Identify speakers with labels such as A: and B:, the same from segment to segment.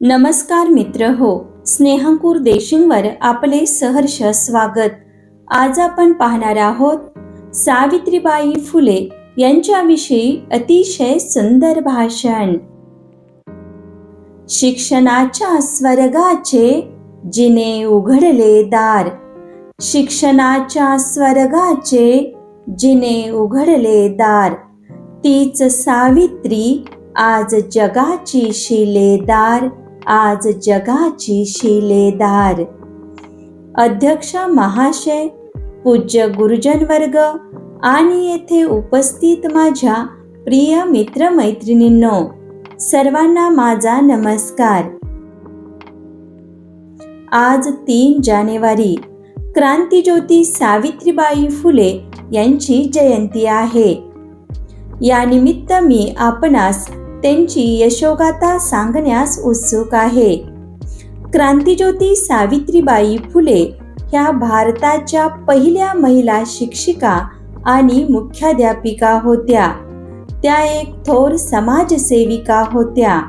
A: नमस्कार मित्र हो स्नेहांकुर देशिंगवर आपले सहर्ष स्वागत. आज आपण पाहणार आहोत सावित्रीबाई फुले यांच्याविषयी अतिशय सुंदर भाषण. शिक्षणाच्या स्वर्गाचे जिने उघडले दार. शिक्षणाच्या स्वर्गाचे जिने उघडले दार. तीच सावित्री आज जगाची शिलेदार. आज जगाची शिलेदार. अध्यक्ष महाशय पूज्य गुरुजन वर्ग आणि येथे उपस्थित माझ्या प्रिय मित्र मैत्रिणींनो सर्वांना माझा नमस्कार. आज तीन जानेवारी क्रांतीज्योती सावित्रीबाई फुले यांची जयंती आहे. यानिमित्त मी आपणास त्यांची यशोगाथा सांगण्यास उत्सुक आहे. क्रांतीज्योती सावित्रीबाई फुले ह्या भारताच्या पहिल्या महिला शिक्षिका आणि मुख्याध्यापिका होत्या. त्या एक थोर समाजसेविका होत्या.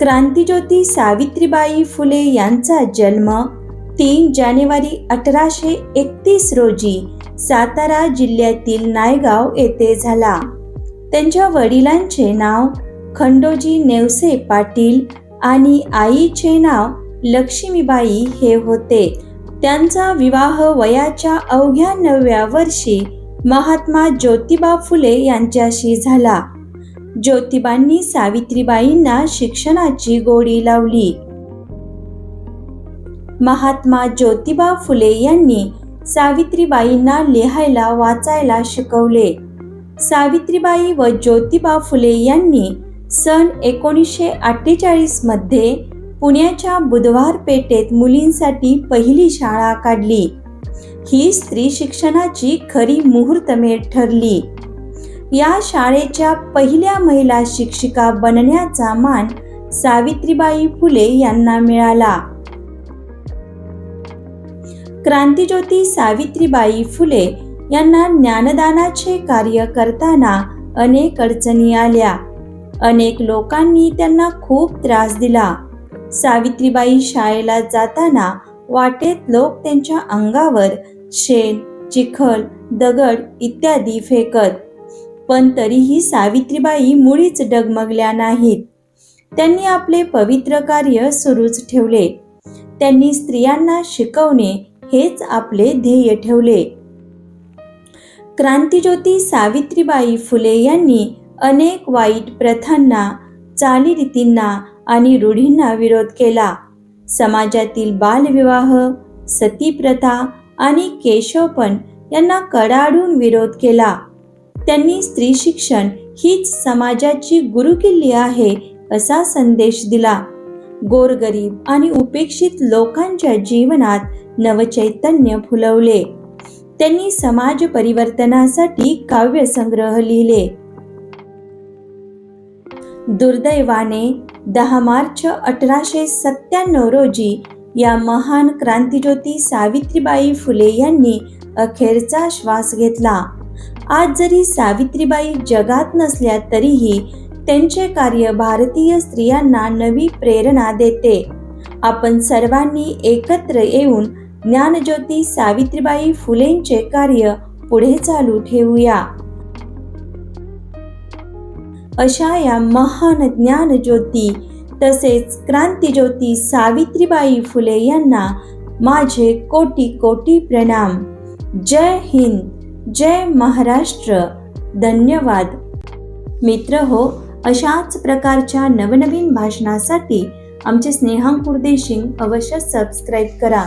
A: क्रांतीज्योती सावित्रीबाई फुले यांचा जन्म तीन जानेवारी अठराशे एकतीस रोजी सातारा जिल्ह्यातील नायगाव येथे झाला. त्यांच्या वडिलांचे नाव खंडोजी नेवसे पाटील आणि आईचे नाव लक्ष्मीबाई हे होते. त्यांचा विवाह वयाच्या अवघ्या नवव्या वर्षी महात्मा ज्योतिबा फुले यांच्याशी झाला. ज्योतिबांनी सावित्रीबाईंना शिक्षणाची गोडी लावली. महात्मा ज्योतिबा फुले यांनी सावित्रीबाईंना लिहायला वाचायला शिकवले. सावित्रीबाई व ज्योतिबा फुले यांनी सन एकोणीसशे अठ्ठेचाळीसमध्ये पुण्याच्या बुधवार पेठेत मुलींसाठी पहिली शाळा काढली. ही स्त्री शिक्षणाची खरी मुहूर्तमेढ ठरली. या शाळेच्या पहिल्या महिला शिक्षिका बनण्याचा मान सावित्रीबाई फुले यांना मिळाला. क्रांतीज्योती सावित्रीबाई फुले यांना ज्ञानदानाचे कार्य करताना अनेक अडचणी आल्या. अनेक लोकांनी त्यांना खूप त्रास दिला. सावित्रीबाई शाळेला जाताना वाटेत लोक त्यांच्या अंगावर शेण चिखल दगड इत्यादी फेकत. पण तरीही सावित्रीबाई मुळीच डगमगल्या नाहीत. त्यांनी आपले पवित्र कार्य सुरूच ठेवले. त्यांनी स्त्रियांना शिकवणे हेच आपले ध्येय ठेवले. क्रांतीज्योती सावित्रीबाई फुले यांनी अनेक वाईट प्रथांना चालीरीतींना आणि रूढींना विरोध केला. समाजातील बालविवाह सतीप्रथा आणि केशवपण यांना कडाडून विरोध केला. त्यांनी स्त्री शिक्षण हीच समाजाची गुरुकिल्ली आहे असा संदेश दिला. गोरगरीब आणि उपेक्षित लोकांच्या जीवनात नवचैतन्य फुलवले. त्यांनी समाज परिवर्तनासाठी काव्यसंग्रह लिहिले. दुर्दैवाने दहा मार्च अठराशे सत्त्याण्णव रोजी या महान क्रांतीज्योती सावित्रीबाई फुले यांनी अखेरचा श्वास घेतला. आज जरी सावित्रीबाई जगात नसल्या तरीही त्यांचे कार्य भारतीय स्त्रियांना नवी प्रेरणा देते. आपण सर्वांनी एकत्र येऊन ज्ञानज्योती सावित्रीबाई फुलेंचे कार्य पुढे चालू ठेवूया. अशा या महान ज्ञानज्योती तसेच क्रांतीज्योती सावित्रीबाई फुले यांना माझे कोटी कोटी प्रणाम. जय हिंद जय महाराष्ट्र. धन्यवाद. मित्र हो अशाच प्रकारच्या नवनवीन भाषणासाठी आमचे स्नेहांकुर देशिंग अवश्य सबस्क्राईब करा.